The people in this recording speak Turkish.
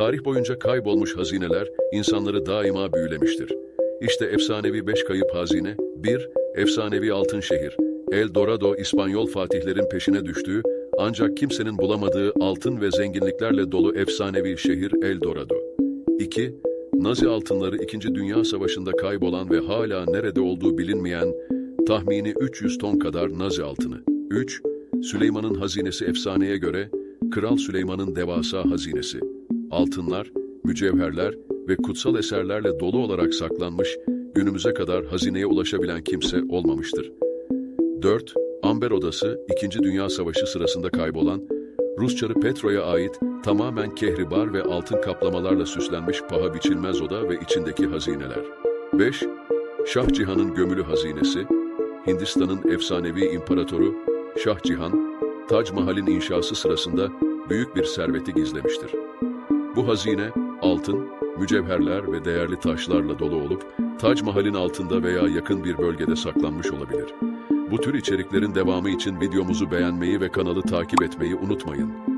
Tarih boyunca kaybolmuş hazineler insanları daima büyülemiştir. İşte efsanevi beş kayıp hazine, 1. Efsanevi altın şehir. El Dorado İspanyol fatihlerin peşine düştüğü ancak kimsenin bulamadığı altın ve zenginliklerle dolu efsanevi şehir El Dorado. 2. Nazi altınları 2. Dünya Savaşı'nda kaybolan ve hala nerede olduğu bilinmeyen tahmini 300 ton kadar Nazi altını. 3. Süleyman'ın hazinesi efsaneye göre Kral Süleyman'ın devasa hazinesi. Altınlar, mücevherler ve kutsal eserlerle dolu olarak saklanmış, günümüze kadar hazineye ulaşabilen kimse olmamıştır. 4. Amber Odası, 2. Dünya Savaşı sırasında kaybolan, Rus çarı Petro'ya ait tamamen kehribar ve altın kaplamalarla süslenmiş paha biçilmez oda ve içindeki hazineler. 5. Şah Cihan'ın gömülü hazinesi, Hindistan'ın efsanevi imparatoru Şah Cihan, Tac Mahal'in inşası sırasında büyük bir serveti gizlemiştir. Bu hazine, altın, mücevherler ve değerli taşlarla dolu olup, Tac Mahal'in altında veya yakın bir bölgede saklanmış olabilir. Bu tür içeriklerin devamı için videomuzu beğenmeyi ve kanalı takip etmeyi unutmayın.